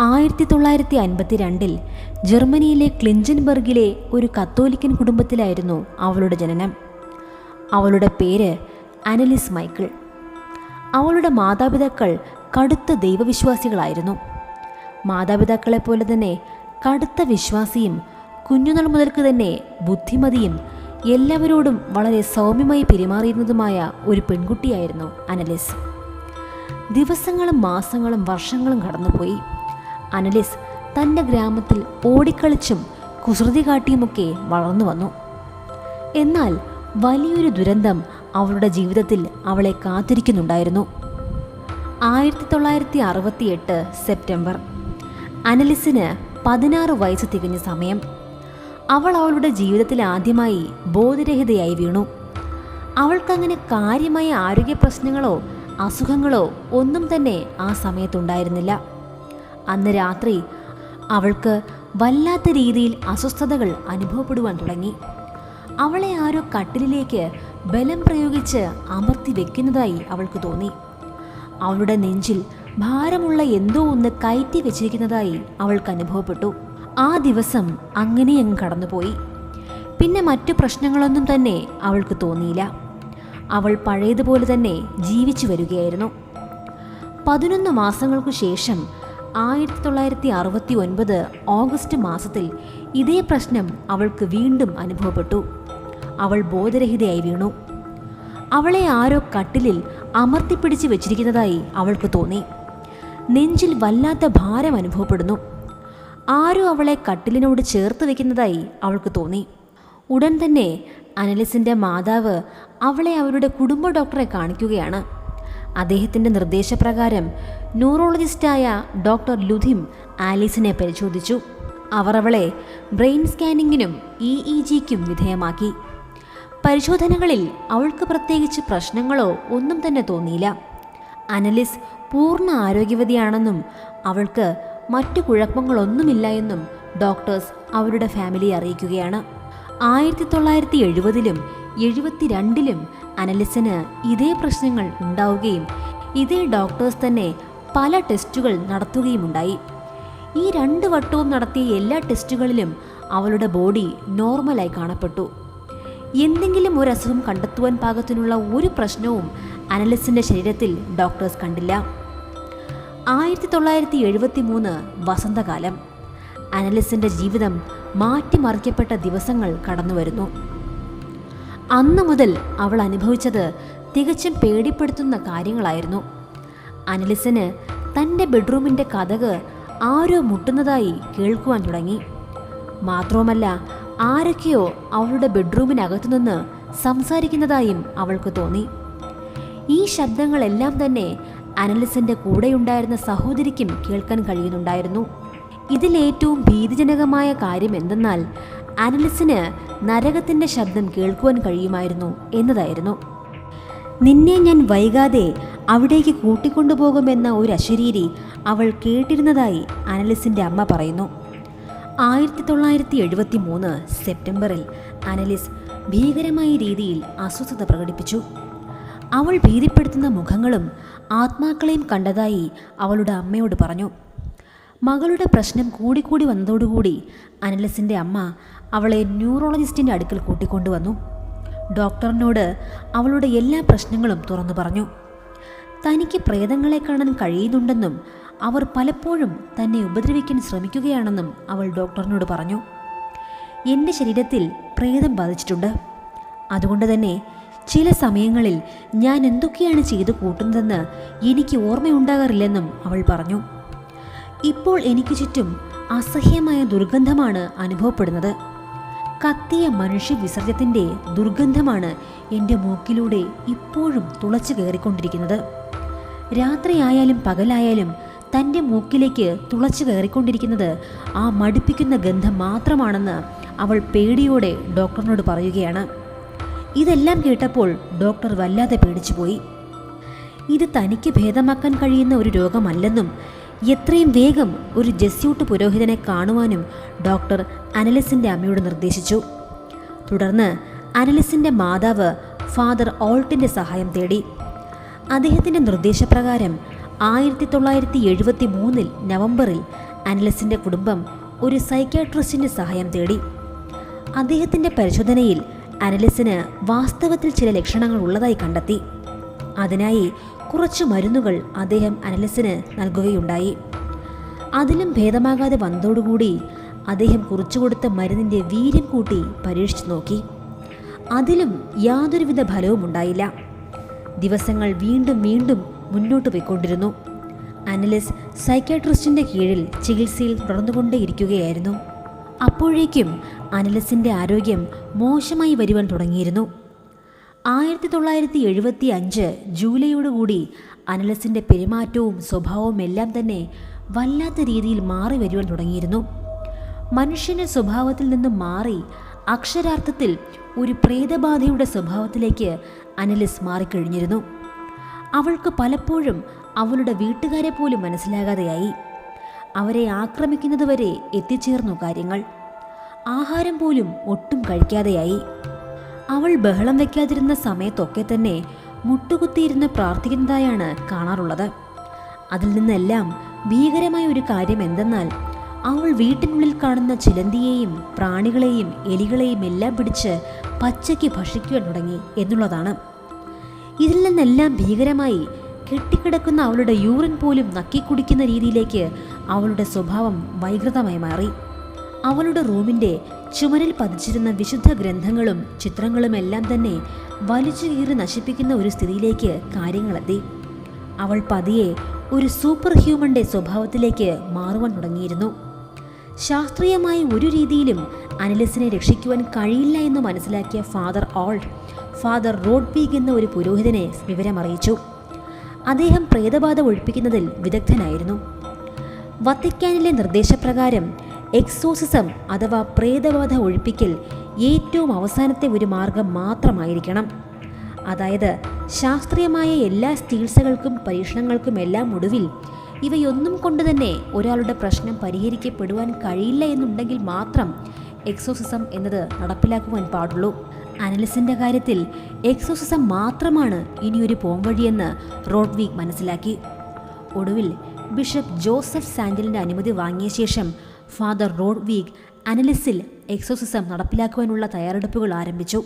ആയിരത്തി തൊള്ളായിരത്തി അൻപത്തി രണ്ടിൽ ജർമ്മനിയിലെ ക്ലിഞ്ചൻബർഗിലെ ഒരു കത്തോലിക്കൻ കുടുംബത്തിലായിരുന്നു അവളുടെ ജനനം. അവളുടെ പേര് അനലിസ് മൈക്കിൾ. അവളുടെ മാതാപിതാക്കൾ കടുത്ത ദൈവവിശ്വാസികളായിരുന്നു. മാതാപിതാക്കളെ പോലെ തന്നെ കടുത്ത വിശ്വാസിയും കുഞ്ഞുനാൾ മുതൽക്ക് തന്നെ ബുദ്ധിമതിയും എല്ലാവരോടും വളരെ സൗമ്യമായി പെരുമാറിയിരുന്നതുമായ ഒരു പെൺകുട്ടിയായിരുന്നു അനലിസ്. ദിവസങ്ങളും മാസങ്ങളും വർഷങ്ങളും കടന്നുപോയി. അനലിസ് തന്റെ ഗ്രാമത്തിൽ ഓടിക്കളിച്ചും കുസൃതി കാട്ടിയുമൊക്കെ വളർന്നു വന്നു. എന്നാൽ വലിയൊരു ദുരന്തം അവളുടെ ജീവിതത്തിൽ അവളെ കാത്തിരിക്കുന്നുണ്ടായിരുന്നു. ആയിരത്തി തൊള്ളായിരത്തി അറുപത്തിയെട്ട് സെപ്റ്റംബർ. അനലിസിന് പതിനാറ് വയസ്സ് തികഞ്ഞ സമയം. അവൾ അവളുടെ ജീവിതത്തിൽ ആദ്യമായി ബോധരഹിതയായി വീണു. അവൾക്കങ്ങനെ കാര്യമായ ആരോഗ്യ പ്രശ്നങ്ങളോ അസുഖങ്ങളോ ഒന്നും തന്നെ ആ സമയത്തുണ്ടായിരുന്നില്ല. അന്ന് രാത്രി അവൾക്ക് വല്ലാത്ത രീതിയിൽ അസ്വസ്ഥതകൾ അനുഭവപ്പെടുവാൻ തുടങ്ങി. അവളെ ആരോ കട്ടിലിലേക്ക് ബലം പ്രയോഗിച്ച് അമർത്തി വെക്കുന്നതായി അവൾക്ക് തോന്നി. അവളുടെ നെഞ്ചിൽ ഭാരമുള്ള എന്തോ ഒന്ന് കയറ്റി വെച്ചിരിക്കുന്നതായി അവൾക്ക് അനുഭവപ്പെട്ടു. ആ ദിവസം അങ്ങനെയങ്ങ് കടന്നുപോയി. പിന്നെ മറ്റു പ്രശ്നങ്ങളൊന്നും തന്നെ അവൾക്ക് തോന്നിയില്ല. അവൾ പഴയതുപോലെ തന്നെ ജീവിച്ചു വരികയായിരുന്നു. പതിനൊന്ന് മാസങ്ങൾക്കു ശേഷം ആയിരത്തി തൊള്ളായിരത്തി അറുപത്തി ഒൻപത് ഓഗസ്റ്റ് മാസത്തിൽ ഇതേ പ്രശ്നം അവൾക്ക് വീണ്ടും അനുഭവപ്പെട്ടു. അവൾ ബോധരഹിതയായി വീണു. അവളെ ആരോ കട്ടിലിൽ അമർത്തിപ്പിടിച്ച് വെച്ചിരിക്കുന്നതായി അവൾക്ക് തോന്നി. നെഞ്ചിൽ വല്ലാത്ത ഭാരം അനുഭവപ്പെടുന്നു. ആരോ അവളെ കട്ടിലിനോട് ചേർത്ത് വെക്കുന്നതായി അവൾക്ക് തോന്നി. ഉടൻ തന്നെ അനലിസിന്റെ മാതാവ് അവളെ അവരുടെ കുടുംബ ഡോക്ടറെ കാണിക്കുകയാണ്. അദ്ദേഹത്തിന്റെ നിർദ്ദേശപ്രകാരം ന്യൂറോളജിസ്റ്റായ ഡോക്ടർ ലുധിം ആലീസിനെ പരിശോധിച്ചു. അവർ അവളെ ബ്രെയിൻ സ്കാനിങ്ങിനും ഇ ഇ ജിക്കും വിധേയമാക്കി. പരിശോധനകളിൽ അവൾക്ക് പ്രത്യേകിച്ച് പ്രശ്നങ്ങളോ ഒന്നും തന്നെ തോന്നിയില്ല. അനലിസ് പൂർണ ആരോഗ്യവതിയാണെന്നും അവൾക്ക് മറ്റു കുഴപ്പങ്ങളൊന്നുമില്ല എന്നും ഡോക്ടേഴ്സ് അവരുടെ ഫാമിലിയെ അറിയിക്കുകയാണ്. ആയിരത്തി തൊള്ളായിരത്തി എഴുപതിലും എഴുപത്തിരണ്ടിലും അനലിസിന് ഇതേ പ്രശ്നങ്ങൾ ഉണ്ടാവുകയും ഇതേ ഡോക്ടേഴ്സ് തന്നെ പല ടെസ്റ്റുകൾ നടത്തുകയുമുണ്ടായി. ഈ രണ്ട് വട്ടവും നടത്തിയ എല്ലാ ടെസ്റ്റുകളിലും അവളുടെ ബോഡി നോർമലായി കാണപ്പെട്ടു. എന്തെങ്കിലും ഒരു അസുഖം കണ്ടെത്തുവാൻ പാകത്തിനുള്ള ഒരു പ്രശ്നവും അനലിസിന്റെ ശരീരത്തിൽ ഡോക്ടേഴ്സ് കണ്ടില്ല. ആയിരത്തി തൊള്ളായിരത്തി എഴുപത്തി മൂന്ന് വസന്തകാലം. അനലിസിന്റെ ജീവിതം മാറ്റിമറിക്കപ്പെട്ട ദിവസങ്ങൾ കടന്നുവരുന്നു. അന്നു മുതൽ അവൾ അനുഭവിച്ചത് തികച്ചും പേടിപ്പെടുത്തുന്ന കാര്യങ്ങളായിരുന്നു. അനലിസിന് തന്റെ ബെഡ്റൂമിന്റെ കഥക് ആരോ മുട്ടുന്നതായി കേൾക്കുവാൻ തുടങ്ങി. മാത്രവുമല്ല ആരൊക്കെയോ അവളുടെ ബെഡ്റൂമിനകത്തുനിന്ന് സംസാരിക്കുന്നതായും അവൾക്ക് തോന്നി. ഈ ശബ്ദങ്ങളെല്ലാം തന്നെ അനലിസിന്റെ കൂടെയുണ്ടായിരുന്ന സഹോദരിക്കും കേൾക്കാൻ കഴിയുന്നുണ്ടായിരുന്നു. ഇതിലേറ്റവും ഭീതിജനകമായ കാര്യം എന്തെന്നാൽ അനലിസിന് നരകത്തിന്റെ ശബ്ദം കേൾക്കുവാൻ കഴിയുമായിരുന്നു എന്നതായിരുന്നു. നിന്നെ ഞാൻ വൈകാതെ അവിടേക്ക് കൂട്ടിക്കൊണ്ടുപോകുമെന്ന ഒരു അശരീരി അവൾ കേട്ടിരുന്നതായി അനലിസിന്റെ അമ്മ പറയുന്നു. ആയിരത്തി തൊള്ളായിരത്തി എഴുപത്തി മൂന്ന് സെപ്റ്റംബറിൽ അനലിസ് ഭീകരമായ രീതിയിൽ അസ്വസ്ഥത പ്രകടിപ്പിച്ചു. അവൾ ഭീതിപ്പെടുത്തുന്ന മുഖങ്ങളും ആത്മാക്കളെയും കണ്ടതായി അവളുടെ അമ്മയോട് പറഞ്ഞു. മകളുടെ പ്രശ്നം കൂടിക്കൂടി വന്നതോടുകൂടി അനലസിന്റെ അമ്മ അവളെ ന്യൂറോളജിസ്റ്റിന്റെ അടുക്കൽ കൂട്ടിക്കൊണ്ടുവന്നു. ഡോക്ടറിനോട് അവളുടെ എല്ലാ പ്രശ്നങ്ങളും തുറന്നു പറഞ്ഞു. തനിക്ക് പ്രേതങ്ങളെ കാണാൻ കഴിയുന്നുണ്ടെന്നും അവർ പലപ്പോഴും തന്നെ ഉപദ്രവിക്കാൻ ശ്രമിക്കുകയാണെന്നും അവൾ ഡോക്ടറിനോട് പറഞ്ഞു. എന്റെ ശരീരത്തിൽ പ്രേതം ബാധിച്ചിട്ടുണ്ട്. അതുകൊണ്ട് തന്നെ ചില സമയങ്ങളിൽ ഞാൻ എന്തൊക്കെയാണ് ചെയ്തു കൂട്ടുന്നതെന്ന് എനിക്ക് ഓർമ്മയുണ്ടാകാറില്ലെന്നും അവൾ പറഞ്ഞു. ഇപ്പോൾ എനിക്ക് ചുറ്റും അസഹ്യമായ ദുർഗന്ധമാണ് അനുഭവപ്പെടുന്നത്. കത്തിയ മനുഷ്യ വിസർജ്യത്തിന്റെ ദുർഗന്ധമാണ് എന്റെ മൂക്കിലൂടെ ഇപ്പോഴും തുളച്ചു കയറിക്കൊണ്ടിരിക്കുന്നത്. രാത്രിയായാലും പകലായാലും തന്റെ മൂക്കിലേക്ക് തുളച്ചു കയറിക്കൊണ്ടിരിക്കുന്നത് ആ മടുപ്പിക്കുന്ന ഗന്ധം മാത്രമാണെന്ന് അവൾ പേടിയോടെ ഡോക്ടറിനോട് പറയുകയാണ്. ഇതെല്ലാം കേട്ടപ്പോൾ ഡോക്ടർ വല്ലാതെ പേടിച്ചുപോയി. ഇത് തനിക്ക് ഭേദമാക്കാൻ കഴിയുന്ന ഒരു രോഗമല്ലെന്നും എത്രയും വേഗം ഒരു ജസ്യൂട്ട് പുരോഹിതനെ കാണുവാനും ഡോക്ടർ അനലിസിന്റെ അമ്മയോട് നിർദ്ദേശിച്ചു. തുടർന്ന് അനലിസിന്റെ മാതാവ് ഫാദർ ഓൾട്ടിന്റെ സഹായം തേടി. അദ്ദേഹത്തിന്റെ നിർദ്ദേശപ്രകാരം ആയിരത്തി തൊള്ളായിരത്തി എഴുപത്തി മൂന്നിൽ നവംബറിൽ അനലിസിന്റെ കുടുംബം ഒരു സൈക്യാട്രിസ്റ്റിന്റെ സഹായം തേടി. അദ്ദേഹത്തിന്റെ പരിശോധനയിൽ അനലിസിന് വാസ്തവത്തിൽ ചില ലക്ഷണങ്ങൾ ഉള്ളതായി കണ്ടെത്തി. അതിനായി കുറച്ച് മരുന്നുകൾ അദ്ദേഹം അനലിസിന് നൽകുകയുണ്ടായി. അതിലും ഭേദമാകാതെ വന്നതോടുകൂടി അദ്ദേഹം കുറിച്ചുകൊടുത്ത മരുന്നിന്റെ വീര്യം കൂട്ടി പരീക്ഷിച്ചു നോക്കി. അതിലും യാതൊരുവിധ ഫലവും ഉണ്ടായില്ല. ദിവസങ്ങൾ വീണ്ടും വീണ്ടും മുന്നോട്ട് പോയിക്കൊണ്ടിരുന്നു. അനലിസ് സൈക്യാട്രിസ്റ്റിന്റെ കീഴിൽ ചികിത്സയിൽ തുടർന്നുകൊണ്ടേയിരിക്കുകയായിരുന്നു. അപ്പോഴേക്കും അനലിസിന്റെ ആരോഗ്യം മോശമായി വരുവാൻ തുടങ്ങിയിരുന്നു. ആയിരത്തി തൊള്ളായിരത്തി എഴുപത്തി അഞ്ച് ജൂലൈയോടുകൂടി അനലസിന്റെ പെരുമാറ്റവും സ്വഭാവവും എല്ലാം തന്നെ വല്ലാത്ത രീതിയിൽ മാറി വരുവാൻ തുടങ്ങിയിരുന്നു. മനുഷ്യന്റെ സ്വഭാവത്തിൽ നിന്ന് മാറി അക്ഷരാർത്ഥത്തിൽ ഒരു പ്രേതബാധയുടെ സ്വഭാവത്തിലേക്ക് അനലിസ് മാറിക്കഴിഞ്ഞിരുന്നു. അവൾക്ക് പലപ്പോഴും അവളുടെ വീട്ടുകാരെ പോലും മനസ്സിലാകാതെയായി. അവരെ ആക്രമിക്കുന്നതുവരെ എത്തിച്ചേർന്നു കാര്യങ്ങൾ. ആഹാരം പോലും ഒട്ടും കഴിക്കാതെയായി. അവൾ ബഹളം വയ്ക്കാതിരുന്ന സമയത്തൊക്കെ തന്നെ മുട്ടുകുത്തിയിരുന്ന് പ്രാർത്ഥിക്കുന്നതായാണ് കാണാറുള്ളത്. അതിൽ നിന്നെല്ലാം ഭീകരമായ ഒരു കാര്യം എന്തെന്നാൽ അവൾ വീട്ടിനുള്ളിൽ കാണുന്ന ചിലന്തിയെയും പ്രാണികളെയും എലികളെയും എല്ലാം പിടിച്ച് പച്ചയ്ക്ക് ഭക്ഷിക്കുവാൻ തുടങ്ങി എന്നുള്ളതാണ്. ഇതിൽ നിന്നെല്ലാം ഭീകരമായി കെട്ടിക്കിടക്കുന്ന അവളുടെ യൂറിൻ പോലും നക്കിക്കുടിക്കുന്ന രീതിയിലേക്ക് അവളുടെ സ്വഭാവം വൈകൃതമായി മാറി. അവളുടെ റൂമിന്റെ ചുമരിൽ പതിച്ചിരുന്ന വിശുദ്ധ ഗ്രന്ഥങ്ങളും ചിത്രങ്ങളും എല്ലാം തന്നെ വലിച്ചു കീറി നശിപ്പിക്കുന്ന ഒരു സ്ഥിതിയിലേക്ക് കാര്യങ്ങളെത്തി. അവൾ പതിയെ ഒരു സൂപ്പർ ഹ്യൂമന്റെ സ്വഭാവത്തിലേക്ക് മാറുവാൻ തുടങ്ങിയിരുന്നു. ശാസ്ത്രീയമായി ഒരു രീതിയിലും അനലിസിനെ രക്ഷിക്കുവാൻ കഴിയില്ല എന്ന് മനസ്സിലാക്കിയ ഫാദർ ഓൾഡ് ഫാദർ റോഡ്ബീഗ് എന്ന ഒരു പുരോഹിതനെ വിവരമറിയിച്ചു. അദ്ദേഹം പ്രേതബാധ ഒഴിപ്പിക്കുന്നതിൽ വിദഗ്ധനായിരുന്നു. വത്തിക്കാനിലെ നിർദ്ദേശപ്രകാരം എക്സോസിസം അഥവാ പ്രേതബാധ ഒഴിപ്പിക്കൽ ഏറ്റവും അവസാനത്തെ ഒരു മാർഗം മാത്രമായിരിക്കണം. അതായത് ശാസ്ത്രീയമായ എല്ലാ ചികിത്സകൾക്കും പരീക്ഷണങ്ങൾക്കും എല്ലാം ഒടുവിൽ ഇവയൊന്നും കൊണ്ട് തന്നെ ഒരാളുടെ പ്രശ്നം പരിഹരിക്കപ്പെടുവാൻ കഴിയില്ല എന്നുണ്ടെങ്കിൽ മാത്രം എക്സോസിസം എന്നത് നടപ്പിലാക്കുവാൻ പാടുള്ളൂ. അനലിസിന്റെ കാര്യത്തിൽ എക്സോസിസം മാത്രമാണ് ഇനിയൊരു പോംവഴിയെന്ന് റോഡ്വീക്ക് മനസ്സിലാക്കി. ഒടുവിൽ ബിഷപ്പ് ജോസഫ് സാൻഡലിന്റെ അനുമതി വാങ്ങിയ ശേഷം ഫാദർ റോഡ് റോഡ്വീഗ് അനലിസിൽ എക്സോസിസം നടപ്പിലാക്കുവാനുള്ള തയ്യാറെടുപ്പുകൾ ആരംഭിച്ചു.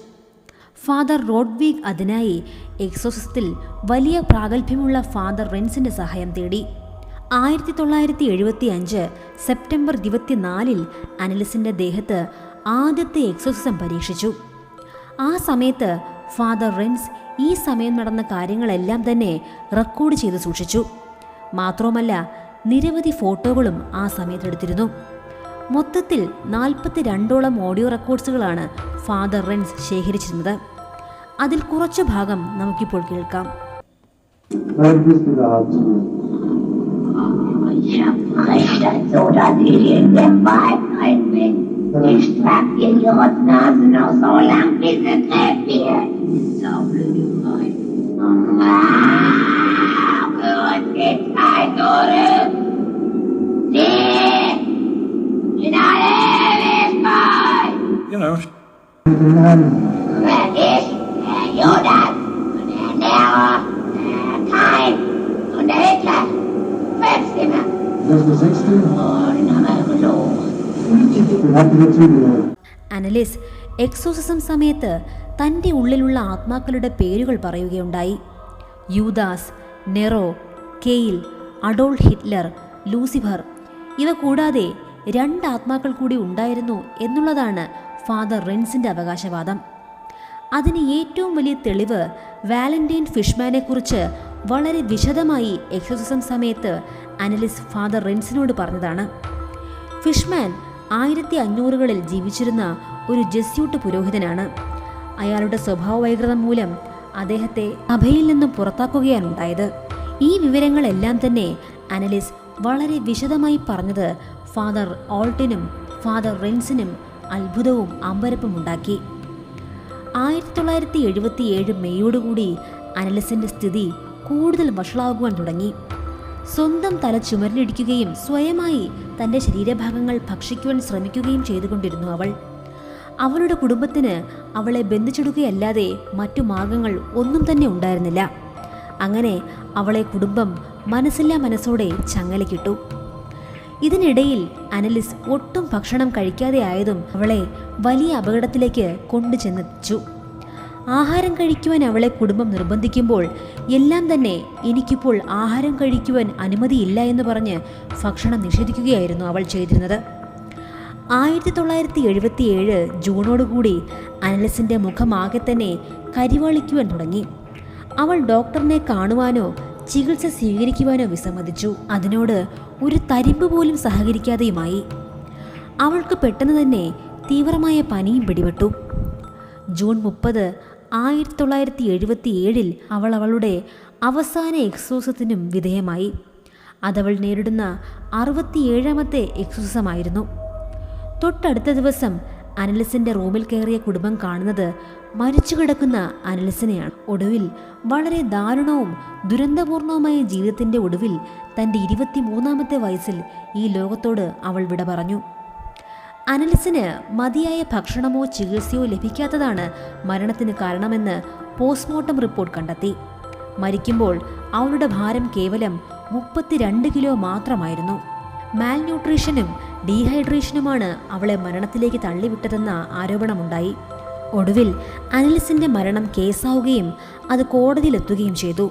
ഫാദർ റോഡ്വീഗ് അതിനായി എക്സോസിസത്തിൽ വലിയ പ്രാഗൽഭ്യമുള്ള ഫാദർ റെൻസിന്റെ സഹായം തേടി. ആയിരത്തി തൊള്ളായിരത്തി എഴുപത്തി അഞ്ച് സെപ്റ്റംബർ ഇരുപത്തിനാലിൽ അനലിസിന്റെ ദേഹത്ത് ആദ്യത്തെ എക്സോസിസം പരീക്ഷിച്ചു. ആ സമയത്ത് ഫാദർ റെൻസ് ഈ സമയം നടന്ന കാര്യങ്ങളെല്ലാം തന്നെ റെക്കോർഡ് ചെയ്ത് സൂക്ഷിച്ചു. മാത്രവുമല്ല നിരവധി ഫോട്ടോകളും ആ സമയത്തെടുത്തിരുന്നു മൊത്തത്തിൽ നാൽപ്പത്തി രണ്ടോളം ഓഡിയോ റെക്കോർഡ്സുകളാണ് ഫാദർ റെൻസ് ശേഖരിച്ചിരുന്നത് അതിൽ കുറച്ച് ഭാഗം നമുക്കിപ്പോൾ കേൾക്കാം. Ich recht in bin. Ich trag dir noch so lang, bis sie. So blöde kein. Nee, zugehört. Anneliese exorcism സമയത്ത് തന്റെ ഉള്ളിലുള്ള ആത്മാക്കളുടെ പേരുകൾ പറയുകയുണ്ടായി യൂദാസ് നെറോ കെയിൽ അഡോൾഫ് ഹിറ്റ്ലർ ലൂസിഫർ ഇവ കൂടാതെ രണ്ട് ആത്മാക്കൾ കൂടി ഉണ്ടായിരുന്നു എന്നുള്ളതാണ് ഫാദർ റെൻസിന്റെ അവകാശവാദം. അതിന് ഏറ്റവും വലിയ തെളിവ് വാലന്റൈൻ ഫിഷ്മാനെക്കുറിച്ച് വളരെ വിശദമായി എക്സോസിസം സമയത്ത് അനലിസ് ഫാദർ റെൻസിനോട് പറഞ്ഞതാണ്. ഫിഷ്മാൻ ആയിരത്തി അഞ്ഞൂറുകളിൽ ജീവിച്ചിരുന്ന ഒരു ജസ്യൂട്ട് പുരോഹിതനാണ്. അയാളുടെ സ്വഭാവ വൈകൃതം മൂലം അദ്ദേഹത്തെ അഭയിൽ നിന്നും പുറത്താക്കുകയാണ് ഉണ്ടായത്. ഈ വിവരങ്ങളെല്ലാം തന്നെ അനലിസ് വളരെ വിശദമായി പറഞ്ഞത് ഫാദർ ഓൾട്ടിനും ഫാദർ റെൻസിനും അത്ഭുതവും അമ്പരപ്പും ഉണ്ടാക്കി. ആയിരത്തി തൊള്ളായിരത്തി എഴുപത്തി ഏഴ് മെയ്യോടുകൂടി അനലസിന്റെ സ്ഥിതി കൂടുതൽ വഷളാകുവാൻ തുടങ്ങി. സ്വന്തം തല ചുമരിലിടിക്കുകയും സ്വയമായി തന്റെ ശരീരഭാഗങ്ങൾ ഭക്ഷിക്കുവാൻ ശ്രമിക്കുകയും ചെയ്തുകൊണ്ടിരുന്നു അവൾ. അവളുടെ കുടുംബത്തിന് അവളെ ബന്ധിച്ചിടുകയല്ലാതെ മറ്റു മാർഗങ്ങൾ ഒന്നും തന്നെ ഉണ്ടായിരുന്നില്ല. അങ്ങനെ അവളെ കുടുംബം മനസ്സില്ലാ മനസ്സോടെ ചങ്ങലക്കിട്ടു. ഇതിനിടയിൽ അനലിസ് ഒട്ടും ഭക്ഷണം കഴിക്കാതെ ആയതും അവളെ വലിയ അപകടത്തിലേക്ക് കൊണ്ടുചെന്നെത്തിച്ചു. ആഹാരം കഴിക്കുവാൻ അവളെ കുടുംബം നിർബന്ധിക്കുമ്പോൾ എല്ലാം തന്നെ എനിക്കിപ്പോൾ ആഹാരം കഴിക്കുവാൻ അനുമതിയില്ല എന്ന് പറഞ്ഞ് ഭക്ഷണം നിഷേധിക്കുകയായിരുന്നു അവൾ ചെയ്തിരുന്നത്. ആയിരത്തി തൊള്ളായിരത്തി എഴുപത്തി ഏഴ് ജൂണോടുകൂടി അനലിസിന്റെ മുഖമാകെ തന്നെ കരിവാളിക്കുവാൻ തുടങ്ങി. അവൾ ഡോക്ടറിനെ കാണുവാനോ ചികിത്സ സ്വീകരിക്കുവാനോ വിസമ്മതിച്ചു. അതിനോട് ഒരു തരിമ്പ് പോലും സഹകരിക്കാതെയുമായി. അവൾക്ക് പെട്ടെന്ന് തന്നെ തീവ്രമായ പനിയും പിടിപെട്ടു. ജൂൺ മുപ്പത് ആയിരത്തി തൊള്ളായിരത്തി എഴുപത്തി ഏഴിൽ അവൾ അവളുടെ അവസാന എക്സോസത്തിനും വിധേയമായി. അതവൾ നേരിടുന്ന അറുപത്തിയേഴാമത്തെ എക്സോസമായിരുന്നു. തൊട്ടടുത്ത ദിവസം അനലിസിന്റെ റൂമിൽ കയറിയ കുടുംബം കാണുന്നത് മരിച്ചു കിടക്കുന്ന അനലിസിനെയാണ്. ഒടുവിൽ വളരെ ദാരുണവും ദുരന്തപൂർണവുമായ ജീവിതത്തിന്റെ ഒടുവിൽ തന്റെ ഇരുപത്തിമൂന്നാമത്തെ വയസ്സിൽ ഈ ലോകത്തോട് അവൾ വിട പറഞ്ഞു. അനലിസിന് മതിയായ ഭക്ഷണമോ ചികിത്സയോ ലഭിക്കാത്തതാണ് മരണത്തിന് കാരണമെന്ന് പോസ്റ്റ്മോർട്ടം റിപ്പോർട്ട് കണ്ടെത്തി. മരിക്കുമ്പോൾ അവളുടെ ഭാരം കേവലം മുപ്പത്തിരണ്ട് കിലോ മാത്രമായിരുന്നു. മാൽന്യൂട്രീഷനും ഡീഹൈഡ്രേഷനുമാണ് അവളെ മരണത്തിലേക്ക് തള്ളിവിട്ടതെന്ന ആരോപണമുണ്ടായി. ഒടുവിൽ അനലിസിന്റെ മരണം കേസാവുകയും അത് കോടതിയിലെത്തുകയും ചെയ്തു.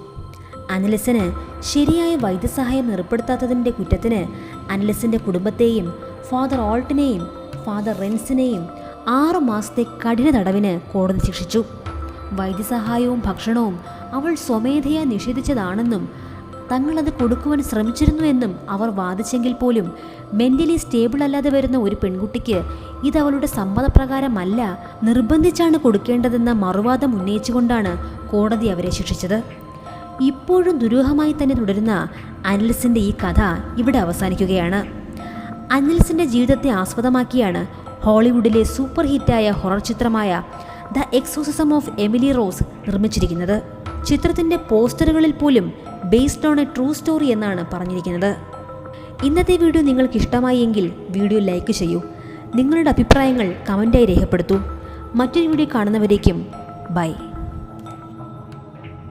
അനിലസിന് ശരിയായ വൈദ്യസഹായം ഏർപ്പെടുത്താത്തതിന്റെ കുറ്റത്തിന് അനലിസിന്റെ കുടുംബത്തെയും ഫാദർ ഓൾട്ടിനെയും ഫാദർ റെൻസിനെയും ആറു മാസത്തെ കഠിന തടവിന് കോടതി ശിക്ഷിച്ചു. വൈദ്യസഹായവും ഭക്ഷണവും അവൾ സ്വമേധയാ നിഷേധിച്ചതാണെന്നും തങ്ങളത് കൊടുക്കുവാൻ ശ്രമിച്ചിരുന്നു എന്നും അവർ വാദിച്ചെങ്കിൽ പോലും മെന്റലി സ്റ്റേബിൾ അല്ലാതെ വരുന്ന ഒരു പെൺകുട്ടിക്ക് ഇത് അവളുടെ സമ്മതപ്രകാരമല്ല നിർബന്ധിച്ചാണ് കൊടുക്കേണ്ടതെന്ന മറുവാദം ഉന്നയിച്ചുകൊണ്ടാണ് കോടതി അവരെ ശിക്ഷിച്ചത്. ഇപ്പോഴും ദുരൂഹമായി തന്നെ തുടരുന്ന അനിൽസിന്റെ ഈ കഥ ഇവിടെ അവസാനിക്കുകയാണ്. അനിൽസിന്റെ ജീവിതത്തെ ആസ്പദമാക്കിയാണ് ഹോളിവുഡിലെ സൂപ്പർ ഹിറ്റായ ഹൊറർ ചിത്രമായ the exorcism of Emily Rose നിർമ്മിച്ചിരിക്കുന്നത്. ചിത്രത്തിന്റെ പോസ്റ്ററുകളിൽ പോലും based on a true story എന്നാണ് പറഞ്ഞിരിക്കുന്നത്. ഇന്നത്തെ വീഡിയോ നിങ്ങൾക്ക് ഇഷ്ടമായി എങ്കിൽ വീഡിയോ ലൈക്ക് ചെയ്യൂ. നിങ്ങളുടെ അഭിപ്രായങ്ങൾ കമന്റായി രേഖപ്പെടുത്തൂ. മറ്റൊരു വീഡിയോ കാണുന്നവരേക്കും ബൈ